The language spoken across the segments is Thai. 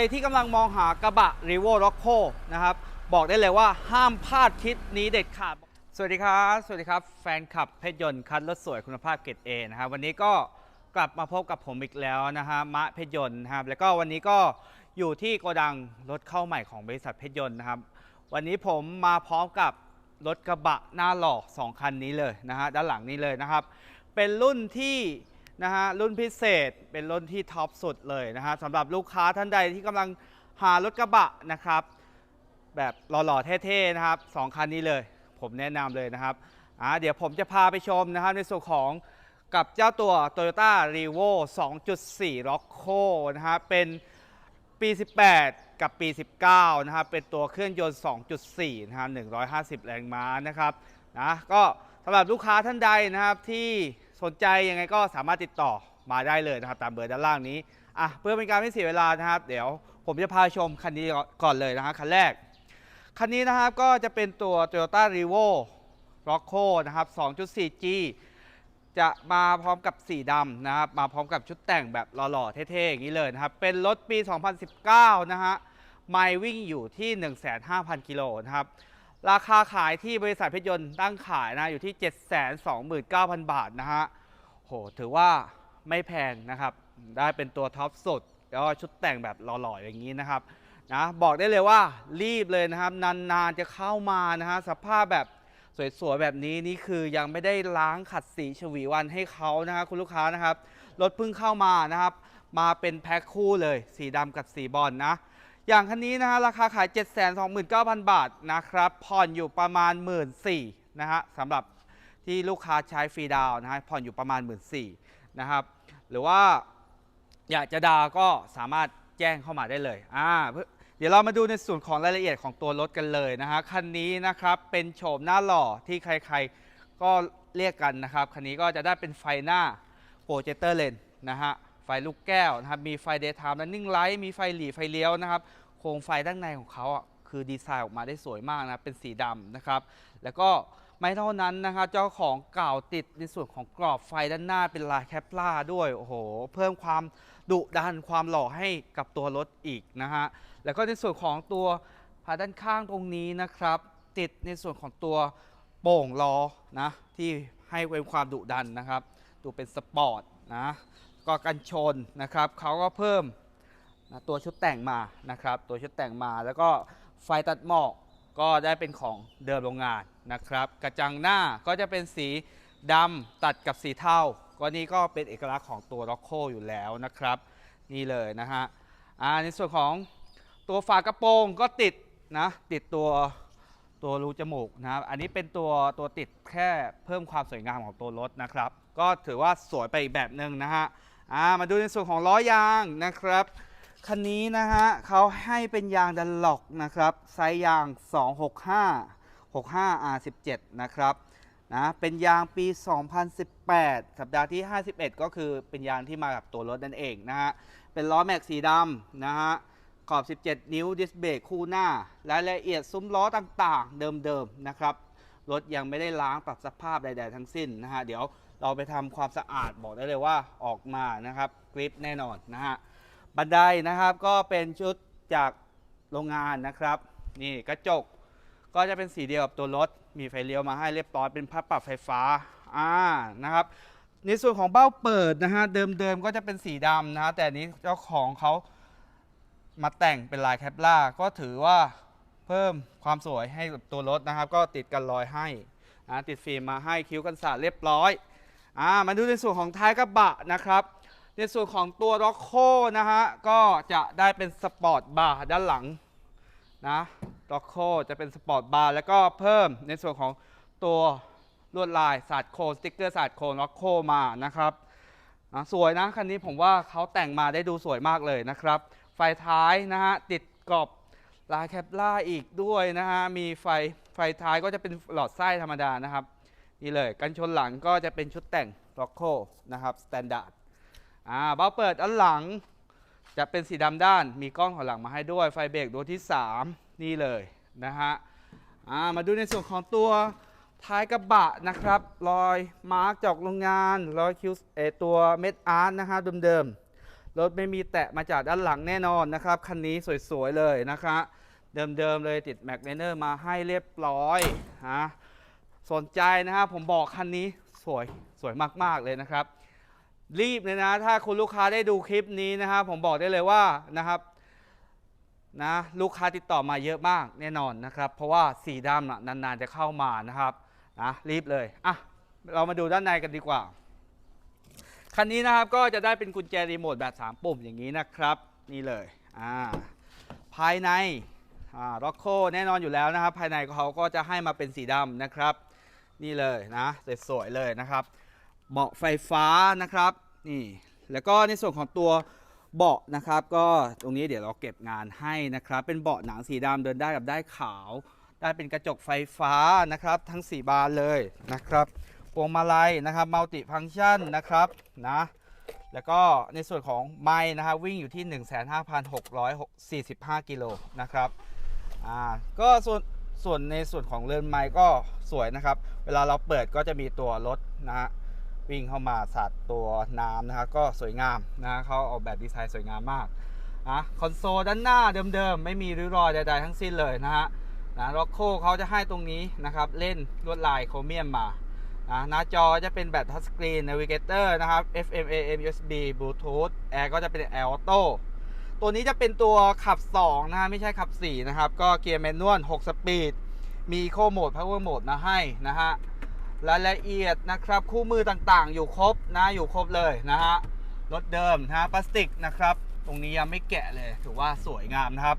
รที่กำลังมองหากระบะ r e v o r o c c o นะครับ บอกได้เลยว่าห้ามพลาดคลิปนี้เด็ดขาด สวัสดีครับ สวัสดีครับ แฟนคลับเพชรยนต์คัดรถสวยคุณภาพเกรดเอนะครับ วันนี้ก็กลับมาพบกับผมอีกแล้วนะฮะมะเพชรยนต์นะครับ แล้วก็วันนี้ก็อยู่ที่โกดังรถเข้าใหม่ของบริษัทเพชรยนต์นะครับ วันนี้ผมมาพร้อมกับรถกระบะหน้าหล่อ2คันนี้เลยนะฮะด้านหลังนี้เลยนะครับ เป็นรุ่นที่ นะฮะรุ่นพิเศษเป็นรุ่นที่ท็อปสุดเลยนะฮะสำหรับลูกค้าท่านใดที่กำลังหารถกระบะนะครับ แบบหล่อๆเท่ๆนะครับสองคันนี้เลย ผมแนะนำเลยนะครับอ่าเดี๋ยวผมจะพาไปชมนะครับในส่วนของกับเจ้าตัว Toyota r e v o 2.4 Rocco นะครับเป็นปี 18 กับปี 19 นะครับ เป็นตัวเครื่องยนต์ 2.4 นะครับ 150 แรงม้านะครับ นะ ก็สำหรับลูกค้าท่านใดนะครับที่ สนใจยังไงก็สามารถติดต่อมาได้เลยนะครับ ตามเบอร์ด้านล่างนี้อะเพื่อเป็นการไม่เสียเวลานะครับ เดี๋ยวผมจะพาชมคันนี้ก่อนเลยนะฮะคันแรก คันนี้นะครับก็จะเป็นตัว Toyota r e v o Rocco นะครับ 2.4G จะมาพร้อมกับสีดำนะครับ มาพร้อมกับชุดแต่งแบบหล่อๆเท่ๆอย่างนี้เลยนะครับ เป็นรถปี 2019 นะฮะ ไมล์วิ่งอยู่ที่ 1,500กิโลนะครับ ราคาขายที่บริษัทเพชรยนต์ตั้งขายนะอยู่ที่ 729,000 บาทนะฮะโหถือว่าไม่แพงนะครับ ได้เป็นตัวท็อปสุด แล้วชุดแต่งแบบหล่อๆอย่างนี้นะครับนะบอกได้เลยว่ารีบเลยนะครับ นานๆจะเข้ามานะฮะสภาพแบบสวยๆแบบนี้นี่คือยังไม่ได้ล้างขัดสีฉวีวันให้เขานะครับคุณลูกค้านะครับรถเพิ่งเข้ามานะครับ มาเป็นแพ็คคู่เลย สีดำกับสีบอลนะ อย่างคันนี้นะฮะราคาขาย 729,000 บาทนะครับผ่อนอยู่ประมาณ 1 4ื่นนะฮะสำหรับที่ลูกค้าใช้ฟรีดาวนะฮะผ่อนอยู่ประมาณ 1 4ื่นนะครับหรือว่าอยากจะดาวก็สามารถแจ้งเข้ามาได้เลยอ่าเพื่อเดี๋ยวเรามาดูในส่วนของรายละเอียดของตัวรถกันเลยนะฮะคันนี้นะครับเป็นโฉมหน้าหล่อที่ใครๆก็เรียกกันนะครับคันนี้ก็จะได้เป็นไฟหน้าโปรเจคเตอร์เลนนะฮะ ฟลูกแก้วนะครับมีไฟเดย์ไทม์และนิ่งไลท์มีไฟหลีไฟเลี้ยวนะครับโครงไฟด้านในของเขาอะคือดีไซน์ออกมาได้สวยมากนะเป็นสีดำนะครับแล้วก็ไม่เท่านั้นนะครับเจ้าของเก่าติดในส่วนของกรอบไฟด้านหน้าเป็นลายแคปลาด้วยโอ้โหเพิ่มความดุดันความหล่อให้กับตัวรถอีกนะฮะแล้วก็ในส่วนของตัวพาด้านข้างตรงนี้นะครับ ติดในส่วนของตัวโป่งล้อนะที่ให้เป็นความดุดันนะครับ ดูเป็นสปอร์ตนะ ก็กันชนนะครับเขาก็เพิ่มตัวชุดแต่งมานะครับ ตัวชุดแต่งมาแล้วก็ไฟตัดหมอกก็ได้เป็นของเดิมโรงงานนะครับ กระจังหน้าก็จะเป็นสีดำตัดกับสีเทาก็นี่ก็เป็นเอกลักษณ์ของตัว r o c c o อยู่แล้วนะครับ นี่เลยนะฮะอ่าในส่วนของตัวฝากระโปรงก็ติดนะติดตัวตัวรูจมูกนะครับอันนี้เป็นตัวตัวติดแค่เพิ่มความสวยงามของตัวรถนะครับ ก็ถือว่าสวยไปอีกแบบหนึ่งนะฮะ อ่ามาดูในส่วนของล้อยางนะครับคันนี้นะฮะเขาให้เป็นยางดันล็อกนะครับไซส์ยาง 265 65 R17 นะครับนะเป็นยางปี 2018 สัปดาห์ที่ 51 ก็คือเป็นยางที่มากับตัวรถนั่นเองนะฮะเป็นล้อแม็กสีดำนะฮะขอบ 17 นิ้วดิสเบรกคู่หน้ารายละเอียดซุ้มล้อต่างๆ เดิมๆนะครับรถยังไม่ได้ล้างปรับสภาพใด ๆ ทั้งสิ้นนะฮะเดี๋ยว เราไปทำความสะอาดบอกได้เลยว่าออกมานะครับกริปแน่นอนนะฮะบันไดนะครับก็เป็นชุดจากโรงงานนะครับ นี่กระจกก็จะเป็นสีเดียวกับตัวรถ มีไฟเลี้ยวมาให้เรียบร้อยเป็นพับปรับไฟฟ้าอ่านะครับในส่วนของเบ้าเปิดนะฮะเดิมๆก็จะเป็นสีดำนะฮะแต่อันนี้เจ้าของเขามาแต่งเป็นลายแคปล่าก็ถือว่าเพิ่มความสวยให้กับตัวรถนะครับ ก็ติดกันรอยให้นะติดฟิล์มมาให้คิ้วกันสาดเรียบร้อย อ่ามาดูในส่วนของท้ายกระบะนะครับในส่วนของตัวร็อกโคนะฮะก็จะได้เป็นสปอร์ตบาร์ด้านหลังนะร็อกโคจะเป็นสปอร์ตบาร์แล้วก็เพิ่มในส่วนของตัวลวดลายสาดโคสติ๊กเกอร์สาดโคร็อกโคมานะครับนะสวยนะคันนี้ผมว่าเขาแต่งมาได้ดูสวยมากเลยนะครับ ไฟท้ายนะฮะติดกรอบลายแคปล่าอีกด้วยนะฮะมีไฟไฟท้ายก็จะเป็นหลอดไส้ธรรมดานะครับ นี่เลยกันชนหลังก็จะเป็นชุดแต่งร็อกโคนะครับสแตนดาร์ดอ่าเบ้าเปิดอันหลัง จะเป็นสีดำด้านมีกล้องหันหลังมาให้ด้วยไฟเบรกดวงที่ 3 นี่เลยนะฮะอ่ามาดูในส่วนของตัวท้ายกระบะนะครับ รอยมาร์กจากโรงงานรอยคิวเอตัวเม็ดอาร์ตนะฮะเดิมๆรถไม่มีแตะมาจากด้านหลังแน่นอนนะครับคันนี้สวยๆเลยนะคะ เดิมๆเลยติดแม็กไนเนอร์มาให้เรียบร้อยฮะ สนใจนะครับผมบอกคันนี้สวยสวยมาก ๆ เลยนะครับ รีบเลยนะ ถ้าคุณลูกค้าได้ดูคลิปนี้นะครับผมบอกได้เลยว่านะครับนะลูกค้าติดต่อมาเยอะมากแน่นอนนะครับ เพราะว่าสีดำนะนานๆจะเข้ามานะครับนะรีบเลยอะเรามาดูด้านในกันดีกว่า คันนี้นะครับก็จะได้เป็นกุญแจรีโมทแบบ 3 ปุ่มอย่างนี้นะครับ นี่เลยอ่าภายในอ่าร็อกโคแน่นอนอยู่แล้วนะครับ ภายในเขาก็จะให้มาเป็นสีดำนะครับ นี่เลยนะสวยๆเลยนะครับ เบาะไฟฟ้านะครับนี่แล้วก็ในส่วนของตัวเบาะนะครับก็ตรงนี้เดี๋ยวเราเก็บงานให้นะครับ เป็นเบาะหนังสีดำเดินได้กับได้ขาว ได้เป็นกระจกไฟฟ้านะครับ ทั้ง 4 บานเลยนะครับพวงมาลัยนะครับมัลติฟัง c t ชันนะครับนะแล้วก็ในส่วนของไม้นะครับวิ่งอยู่ที่ 15,645 กิโลนะครับอ่าก็ส่วน ส่วนในส่วนของเรือนไม้ก็สวยนะครับ เวลาเราเปิดก็จะมีตัวรถนะฮะวิ่งเข้ามาสัดตัวน้ำนะครับก็สวยงามนะเขาออกแบบดีไซน์สวยงามมากนะคอนโซลด้านหน้าเดิมๆ ไม่มีริ้วรอยใดๆทั้งสิ้นเลยนะฮะนะร็อกโคเขาจะให้ตรงนี้นะครับ เล่นลวดลายโครเมียมมานะหน้าจอจะเป็นแบบทัชสกรีน n น v ิเกเตอร์นะครับ FM AM USB Bluetooth แอร์ก็จะเป็น Air Auto ตั ตัวนี้จะเป็นตัวขับ 2 นะฮะ ไม่ใช่ขับ 4 นะครับ ก็เกียร์แมนนวล 6 สปีด มี Eco Mode Power Mode มาให้นะฮะรายละเอียดนะครับ คู่มือต่างๆ อยู่ครบนะอยู่ครบเลยนะฮะรถเดิมนะฮะพลาสติกนะครับ ตรงนี้ยังไม่แกะเลย ถือว่าสวยงามนะครับ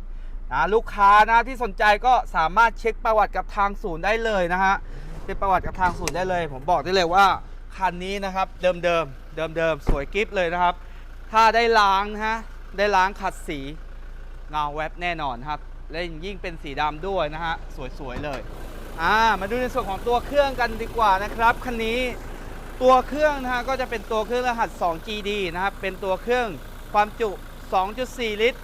นะลูกค้านะที่สนใจก็สามารถเช็คประวัติกับทางศูนย์ได้เลยนะฮะเช็คประวัติกับทางศูนย์ได้เลย ผมบอกได้เลยว่าคันนี้นะครับเดิมๆเดิมๆสวยกิฟเลยนะครับ ถ้าได้ล้างนะฮะ ได้ล้างขัดสีเงาแวบแน่นอนครับ และยิ่งเป็นสีดำด้วยนะฮะ สวย ๆ เลยอ่ามาดูในส่วนของตัวเครื่องกันดีกว่านะครับคันนี้ตัวเครื่องนะฮะก็จะเป็นตัวเครื่องรหัส 2GD นะครับ เป็นตัวเครื่องความจุ 2.4 ลิตร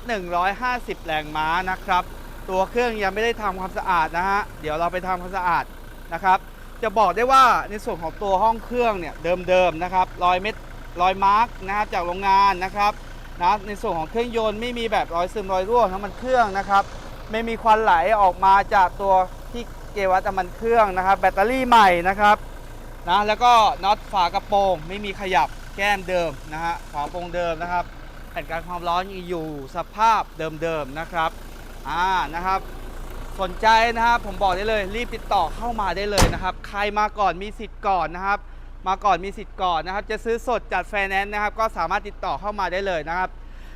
150 แรงม้านะครับ ตัวเครื่องยังไม่ได้ทำความสะอาดนะฮะ เดี๋ยวเราไปทำความสะอาดนะครับ จะบอกได้ว่าในส่วนของตัวห้องเครื่องเนี่ยเดิมๆนะครับ รอยเม็ดรอยมาร์กนะครับจากโรงงานนะครับ นะในส่วนของเครื่องยนต์ไม่มีแบบรอยซึมรอยรั่วน้ำมันเครื่องนะครับ ไม่มีควันไหลออกมาจากตัวที่เกวัตมันเครื่องนะครับ แบตเตอรี่ใหม่นะครับนะแล้วก็น็อตฝากระโปรง ไม่มีขยับแก้มเดิมนะฮะฝากระโปรงเดิมนะครับแผ่นกันความร้อนยังอยู่สภาพเดิมๆนะครับอ่านะครับ สนใจนะครับผมบอกได้เลยรีบติดต่อเข้ามาได้เลยนะครับ ใครมาก่อนมีสิทธิ์ก่อนนะครับ มาก่อนมีสิทธิ์ก่อนนะครับ จะซื้อสดจัดไฟแนนซ์นะครับ ก็สามารถติดต่อเข้ามาได้เลยนะครับ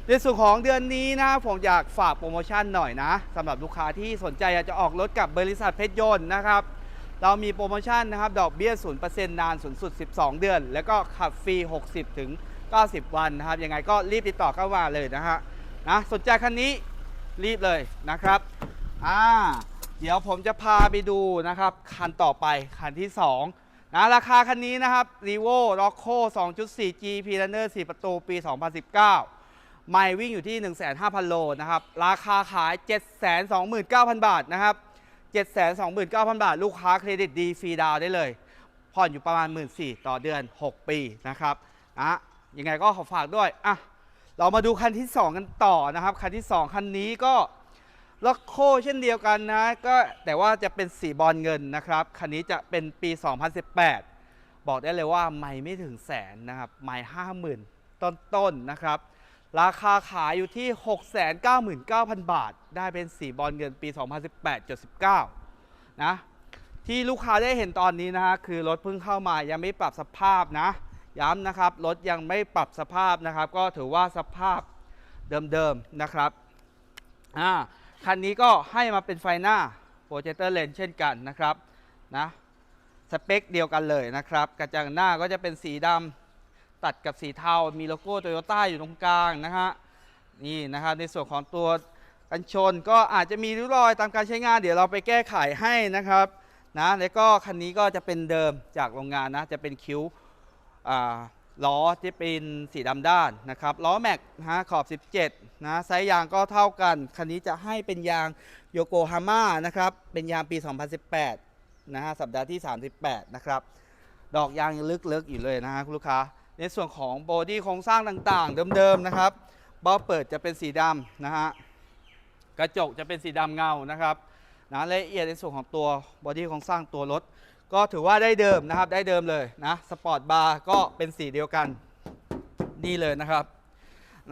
ในส่วนของเดือนนี้นะครับผมอยากฝากโปรโมชั่นหน่อยนะสำหรับลูกค้าที่สนใจอยากจะออกรถกับบริษัทเพชรยนต์นะครับเรามีโปรโมชั่นนะครับดอกเบี้ย 0%นานสูงสุด 12 เดือน แล้วก็ขับฟรี 60 ถึง 90 วันนะครับ ยังไงก็รีบติดต่อเข้ามาเลยนะฮะนะสนใจคันนี้รีบเลยนะครับอ่าเดี๋ยวผมจะพาไปดูนะครับ คันต่อไปคันที่ 2 นะราคาคันนี้นะครับ r e v o r o c c o 2.4G p l a n n e r 4 ประตูปี 2019 ไม่วิ่งอยู่ที่ 15,000 โลนะครับ ราคาขาย 729,000 บาทนะครับ 729,000 บาท ลูกค้าเครดิตดีฟรีดาวได้เลย ผ่อนอยู่ประมาณ 1 4ื่นต่อเดือน 6 ปีนะครับนะยังไงก็ขอฝากด้วยอะเรามาดูคันที่ 2 กันต่อนะครับ คันที่ 2 คันนี้ก็ ล็อกโคเช่นเดียวกันนะ ก็แต่ว่าจะเป็นสีบอลเงินนะครับ คันนี้จะเป็นปี 2018 บอกได้เลยว่าไม่ไม่ถึงแสนนะครับ ไม่ห้าหมื่นต้นๆนะครับ ราคาขายอยู่ที่ 699,000 บาท ได้เป็นสีบอลเงินปี 2018-19 นะ ที่ลูกค้าได้เห็นตอนนี้นะฮะคือรถเพิ่งเข้ามายังไม่ปรับสภาพนะ ย้ำนะครับรถยังไม่ปรับสภาพนะครับ ก็ถือว่าสภาพเดิมๆนะครับ อ่า คันนี้ก็ให้มาเป็นไฟหน้าโปรเจคเตอร์เลนเช่นกันนะครับนะสเปคเดียวกันเลยนะครับ กระจังหน้าก็จะเป็นสีดำตัดกับสีเทา มีโลโก้โตโยต้าอยู่ตรงกลางนะฮะนี่นะครับในส่วนของตัวกันชนก็อาจจะมีริ้วรอยตามการใช้งาน เดี๋ยวเราไปแก้ไขให้นะครับนะแล้วก็คันนี้ก็จะเป็นเดิมจากโรงงานนะ จะเป็นคิ้วอ่า ล้อที่เป็นสีดำด้านนะครับล้อแม็กนะฮะขอบ 17 นะไซส์ยางก็เท่ากัน คันนี้จะให้เป็นยางโยโกฮาม่านะครับเป็นยางปี 2018 นะฮะสัปดาห์ที่ 38 นะครับดอกยางยังลึกๆอยู่เลยนะฮะคุณลูกค้า ในส่วนของบอดี้โครงสร้างต่างๆ เดิมๆนะครับเบ้าเปิดจะเป็นสีดำนะฮะกระจกจะเป็นสีดำเงานะครับนะรายละเอียดในส่วนของตัวบอดี้โครงสร้างตัวรถ ก็ถือว่าได้เดิมนะครับได้เดิมเลยนะสปอร์ตบาร์ก็เป็นสีเดียวกันนี่เลยนะครับ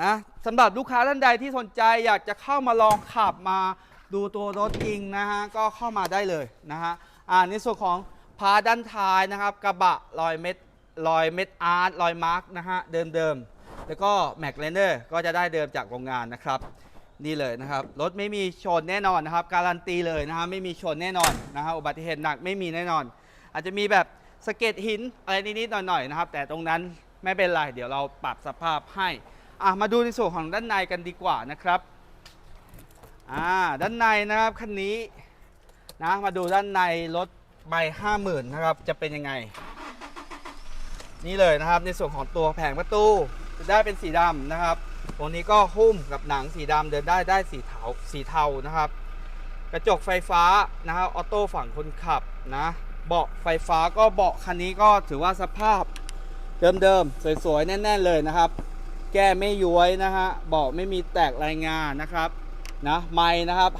นะสำหรับลูกค้าท่านใดที่สนใจอยากจะเข้ามาลองขับมาดูตัวรถจริงนะฮะก็เข้ามาได้เลยนะฮะอ่าในส่วนของพาด้านท้ายนะครับ กระบะรอยเม็ดรอยเม็ดอาร์ตรอยมาร์กนะฮะเดิมๆแล้วก็แม็กเลนเดอร์ก็จะได้เดิมจากโรงงานนะครับนี่เลยนะครับรถไม่มีชนแน่นอนนะครับ การันตีเลยนะฮะไม่มีชนแน่นอนนะฮะอุบัติเหตุหนักไม่มีแน่นอน อาจจะมีแบบสะเก็ดหินอะไรนิดๆหน่อยๆนะครับ แต่ตรงนั้นไม่เป็นไรเดี๋ยวเราปรับสภาพให้อะมาดูในส่วนของด้านในกันดีกว่านะครับอ่าด้านในนะครับคันนี้นะมาดูด้านในรถใบห้าหมื่นนะครับจะเป็นยังไง นี่เลยนะครับในส่วนของตัวแผงประตูจะได้เป็นสีดำนะครับตรงนี้ก็หุ้มกับหนังสีดำเดินได้ได้สีเทาสีเทานะครับ กระจกไฟฟ้านะครับออโต้ฝั่งคนขับนะ เบาะไฟฟ้าก็เบาะคันนี้ก็ถือว่าสภาพเดิมๆ สวยๆ แน่น ๆ เลยนะครับ แก้ไม่ย้วยนะฮะเบาะไม่มีแตกรายงานนะครับนะไม้นะครับ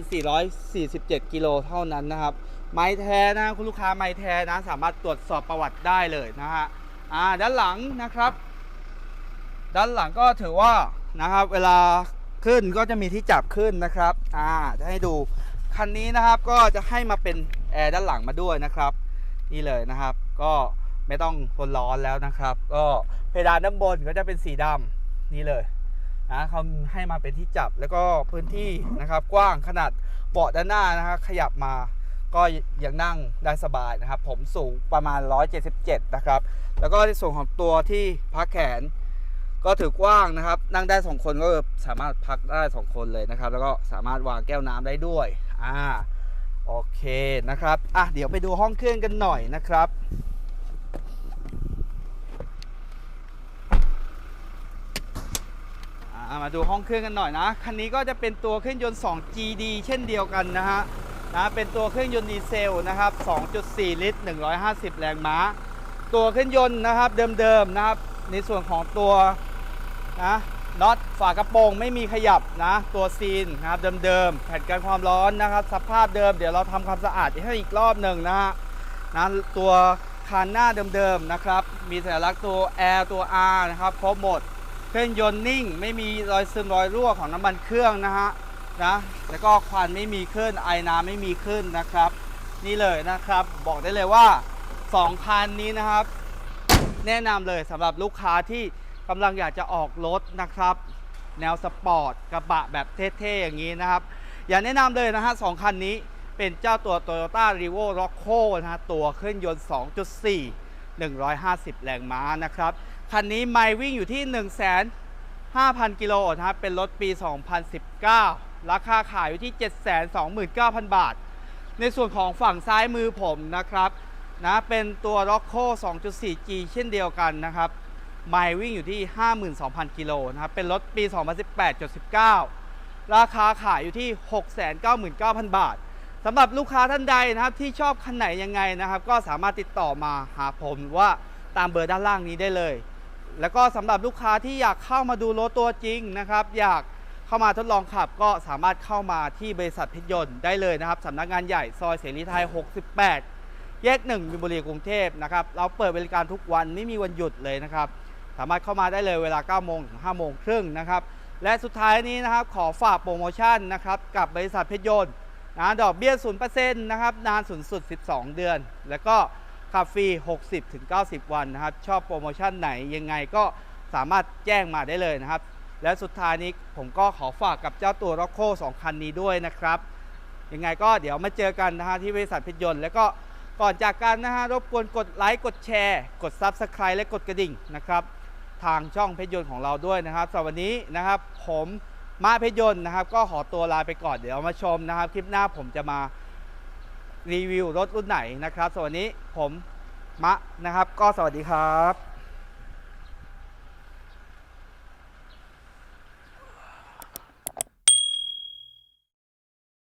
52,447 กิโลเท่านั้นนะครับ ไม้แท้นะคุณลูกค้าไม้แท้นะสามารถตรวจสอบประวัติได้เลยนะฮะอ่าด้านหลังนะครับ ด้านหลังก็ถือว่านะครับเวลาขึ้นก็จะมีที่จับขึ้นนะครับอ่าจะให้ดู คันนี้นะครับก็จะให้มาเป็นแอร์ด้านหลังมาด้วยนะครับ นี่เลยนะครับ ก็ไม่ต้องทนร้อนแล้วนะครับ ก็เพดานด้านบนก็จะเป็นสีดำนี่เลยนะเขาให้มาเป็นที่จับแล้วก็พื้นที่นะครับ กว้างขนาดเบาะด้านหน้านะครับขยับมาก็ยังนั่งได้สบายนะครับ ผมสูงประมาณ 177 นะครับ แล้วก็ในส่วนของตัวที่พักแขน ก็ถือกว้างนะครับ นั่งได้ 2 คนก็สามารถพักได้ 2 คนเลยนะครับ แล้วก็สามารถวางแก้วน้ำได้ด้วย อ่าโอเคนะครับอะเดี๋ยวไปดูห้องเครื่องกันหน่อยนะครับอ่ามาดูห้องเครื่องกันหน่อยนะ คันนี้ก็จะเป็นตัวเครื่องยนต์ 2GD เช่นเดียวกันนะฮะนะเป็นตัวเครื่องยนต์ดีเซลนะครับ 2.4 ลิตร 150 แรงม้า ตัวเครื่องยนต์นะครับเดิมๆนะครับ ในส่วนของตัวนะ น็อตฝากระโปรงไม่มีขยับนะ ตัวซีนนะครับเดิมๆแผ่นกันความร้อนนะครับ สภาพเดิมเดี๋ยวเราทำความสะอาดให้อีกรอบหนึ่งนะฮะนะตัวคานหน้าเดิมๆนะครับ มีสัญลักษณ์ตัว L ตัว R นะครับครบหมดเครื่องยนต์นิ่ง ไม่มีรอยซึมรอยรั่วของน้ำมันเครื่องนะฮะนะแล้วก็ควันไม่มีขึ้นไอน้ำไม่มีขึ้นนะครับ นี่เลยนะครับ บอกได้เลยว่า2คันนี้นะครับ แนะนำเลยสำหรับลูกค้าที่ กำลังอยากจะออกรถนะครับ แนวสปอร์ตกระบะแบบเท่ๆอย่างนี้นะครับ อย่าแนะนำเลยนะฮะสองคันนี้เป็นเจ้าตัว Toyota r e v o r o c c o นะฮะตัวเครื่องยนต์ 2.4 150 แรงม้านะครับ คันนี้ไมล์วิ่งอยู่ที่ 1 5 0 0 0 กิโลนะครับเป็นรถปี 2019 ราคาขายอยู่ที่ 729,000 บาท ในส่วนของฝั่งซ้ายมือผมนะครับนะเป็นตัว r o c c o 2.4G เช่นเดียวกันนะครับ ไมล์วิ่งอยู่ที่ 52,000 กิโลนะครับ เป็นรถปี 2018.19 ราคาขายอยู่ที่ 699,000 บาทสำหรับลูกค้าท่านใดนะครับที่ชอบคันไหนยังไงนะครับ ก็สามารถติดต่อมาหาผมว่าตามเบอร์ด้านล่างนี้ได้เลย แล้วก็สำหรับลูกค้าที่อยากเข้ามาดูรถตัวจริงนะครับ อยากเข้ามาทดลองขับก็สามารถเข้ามาที่บริษัทเพชรยนต์ได้เลยนะครับสำนักงานใหญ่ซอยเสรีไทย 68 แยกหนึ่งมินบุรีกรุงเทพนะครับ เราเปิดบริการทุกวันไม่มีวันหยุดเลยนะครับ สามารถเข้ามาได้เลยเวลา 9 โมงถึง 5 โมงครึ่งนะครับ และสุดท้ายนี้นะครับขอฝากโปรโมชั่นนะครับกับบริษัทเพชรยนต์นะดอกเบี้ย 0%นะครับนานสูงสุด 12 เดือน แล้วก็ขับฟรี 60-90 วันนะครับ ชอบโปรโมชั่นไหนยังไงก็สามารถแจ้งมาได้เลยนะครับ และสุดท้ายนี้ผมก็ขอฝากกับเจ้าตัว r o c c o 2คันนี้ด้วยนะครับ ยังไงก็เดี๋ยวมาเจอกันนะฮะที่บริษัทเพชรยนต์ แล้วก็ก่อนจากกันนะฮะรบกวนกดไลค์กดแชร์ กด Subscribe และกดกระดิ่งนะครับ ทางช่องเพชรยนต์ของเราด้วยนะครับสำหรับวันนี้นะครับ ผมมาเพชรยนต์นะครับ ก็ขอตัวลาไปก่อนเดี๋ยวมาชมนะครับ คลิปหน้าผมจะมารีวิวรถรุ่นไหนนะครับสำหรับวันนี้ผมมะนะครับ ก็สวัสดีครับ